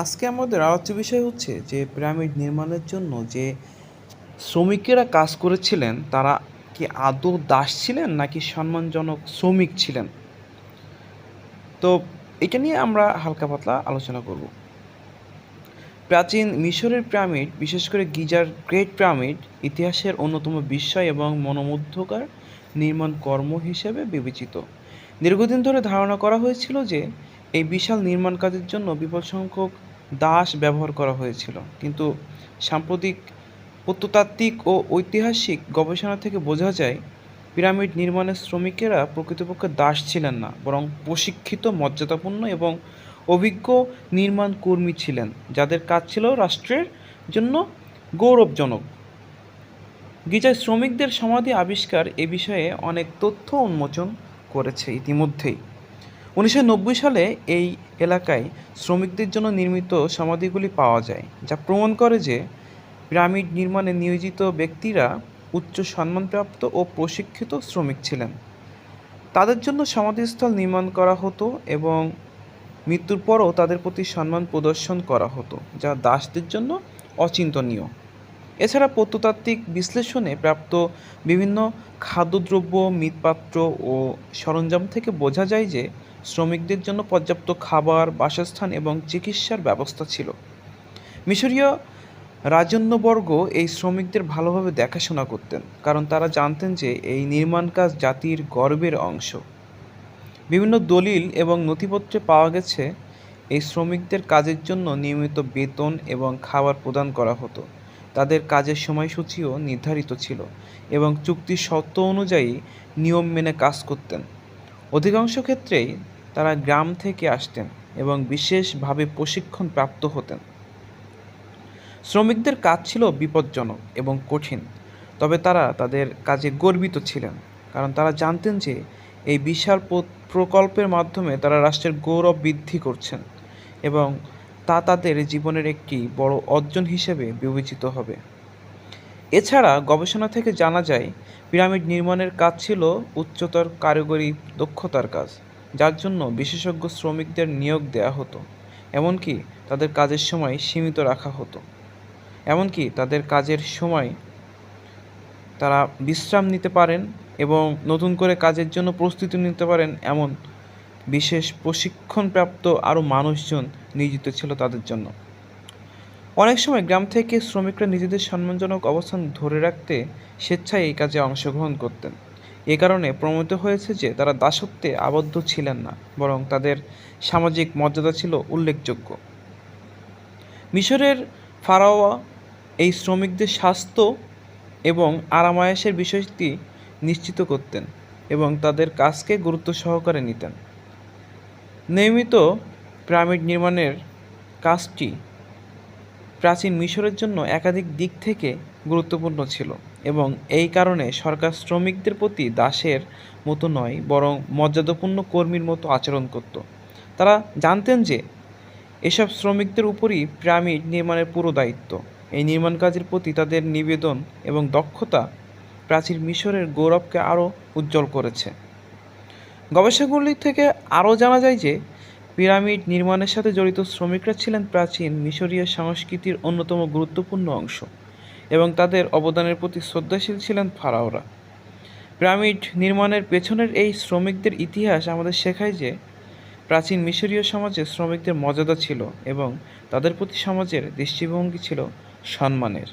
আজকে আমাদের আলোচ্য বিষয় হচ্ছে যে, পিরামিড নির্মাণের জন্য যে শ্রমিকেরা কাজ করেছিলেন, তারা কি আদৌ দাস ছিলেন নাকি সম্মানজনক শ্রমিক ছিলেন? তো এটা নিয়ে আমরা হালকা পাতলা আলোচনা করব। প্রাচীন মিশরের পিরামিড, বিশেষ করে গিজার গ্রেট পিরামিড, ইতিহাসের অন্যতম বিস্ময় এবং মনোমুগ্ধকর নির্মাণ কর্ম হিসেবে বিবেচিত। দীর্ঘদিন ধরে ধারণা করা হয়েছিল যে, এই বিশাল নির্মাণ কাজের জন্য বিপুল সংখ্যক দাস ব্যবহার করা হয়েছিল। কিন্তু সাম্প্রতিক প্রত্নতাত্ত্বিক ও ঐতিহাসিক গবেষণা থেকে বোঝা যায়, পিরামিড নির্মাণের শ্রমিকেরা প্রকৃতপক্ষে দাস ছিলেন না, বরং প্রশিক্ষিত, মর্যাদাপূর্ণ এবং অভিজ্ঞ নির্মাণ কর্মী ছিলেন, যাদের কাজ ছিল রাষ্ট্রের জন্য গৌরবজনক। গিজায় শ্রমিকদের সমাধি আবিষ্কার এ বিষয়ে অনেক তথ্য উন্মোচন করেছে ইতিমধ্যেই। উনিশশো নব্বই সালে এই এলাকায় শ্রমিকদের জন্য নির্মিত সমাধিগুলি পাওয়া যায়, যা প্রমাণ করে যে পিরামিড নির্মাণে নিয়োজিত ব্যক্তিরা উচ্চ সম্মানপ্রাপ্ত ও প্রশিক্ষিত শ্রমিক ছিলেন। তাদের জন্য সমাধিস্থল নির্মাণ করা হতো এবং মৃত্যুর পরও তাদের প্রতি সম্মান প্রদর্শন করা হতো, যা দাসদের জন্য অচিন্তনীয়। এছাড়া প্রত্নতাত্ত্বিক বিশ্লেষণে প্রাপ্ত বিভিন্ন খাদ্যদ্রব্য, মৃৎপাত্র ও সরঞ্জাম থেকে বোঝা যায় যে শ্রমিকদের জন্য পর্যাপ্ত খাবার, বাসস্থান এবং চিকিৎসার ব্যবস্থা ছিল। মিশরীয় রাজন্যবর্গ এই শ্রমিকদের ভালোভাবে দেখাশোনা করতেন, কারণ তারা জানতেন যে এই নির্মাণ কাজ জাতির গর্বের অংশ। বিভিন্ন দলিল এবং নথিপত্রে পাওয়া গেছে, এই শ্রমিকদের কাজের জন্য নিয়মিত বেতন এবং খাবার প্রদান করা হতো। তাদের কাজের সময়সূচিও নির্ধারিত ছিল এবং চুক্তির শর্ত অনুযায়ী নিয়ম মেনে কাজ করতেন। অধিকাংশ ক্ষেত্রেই তারা গ্রাম থেকে আসতেন এবং বিশেষভাবে প্রশিক্ষণ প্রাপ্ত হতেন। শ্রমিকদের কাজ ছিল বিপজ্জনক এবং কঠিন, তবে তারা তাদের কাজে গর্বিত ছিলেন, কারণ তারা জানতেন যে এই বিশাল প্রকল্পের মাধ্যমে তারা রাষ্ট্রের গৌরব বৃদ্ধি করছেন এবং তা তাদের জীবনের একটি বড় অর্জন হিসেবে বিবেচিত হবে। এছাড়া গবেষণা থেকে জানা যায়, পিরামিড নির্মাণের কাজ ছিল উচ্চতর কারিগরি দক্ষতার কাজ, যার জন্য বিশেষজ্ঞ শ্রমিকদের নিয়োগ দেওয়া হতো, এমনকি তাদের কাজের সময় সীমিত রাখা হতো। এমনকি তাদের কাজের সময় তারা বিশ্রাম নিতে পারেন এবং নতুন করে কাজের জন্য প্রস্তুতি নিতে পারেন, এমন বিশেষ প্রশিক্ষণপ্রাপ্ত আরও মানুষজন নিয়োজিত ছিল তাদের জন্য। অনেক সময় গ্রাম থেকে শ্রমিকরা নিজেদের সম্মানজনক অবস্থান ধরে রাখতে স্বেচ্ছায় এই কাজে অংশগ্রহণ করতেন। এ কারণে প্রমাণিত হয়েছে যে তারা দাসত্বে আবদ্ধ ছিলেন না, বরং তাদের সামাজিক মর্যাদা ছিল উল্লেখযোগ্য। মিশরের ফারাওয়া এই শ্রমিকদের স্বাস্থ্য এবং আরামায়েশের বিষয়টি নিশ্চিত করতেন এবং তাদের কাজকে গুরুত্ব সহকারে নিতেন। নিয়মিত পিরামিড নির্মাণের কাজটি প্রাচীন মিশরের জন্য একাধিক দিক থেকে গুরুত্বপূর্ণ ছিল এবং এই কারণে সরকার শ্রমিকদের প্রতি দাসের মতো নয়, বরং মর্যাদাপূর্ণ কর্মীর মতো আচরণ করত। তারা জানতেন যে এসব শ্রমিকদের উপরই পিরামিড নির্মাণের পুরো দায়িত্ব। এই নির্মাণ কাজের প্রতি তাদের নিবেদন এবং দক্ষতা প্রাচীন মিশরের গৌরবকে আরও উজ্জ্বল করেছে। গবেষণাগুলি থেকে আরও জানা যায় যে, পিরামিড নির্মাণের সাথে জড়িত শ্রমিকরা ছিলেন প্রাচীন মিশরীয় সংস্কৃতির অন্যতম গুরুত্বপূর্ণ অংশ এবং তাদের অবদানের প্রতি শ্রদ্ধাশীল ছিলেন ফারাওরা। পিরামিড নির্মাণের পেছনের এই শ্রমিকদের ইতিহাস আমাদের শেখায় যে, প্রাচীন মিশরীয় সমাজে শ্রমিকদের মর্যাদা ছিল এবং তাদের প্রতি সমাজের দৃষ্টিভঙ্গি ছিল সম্মানের।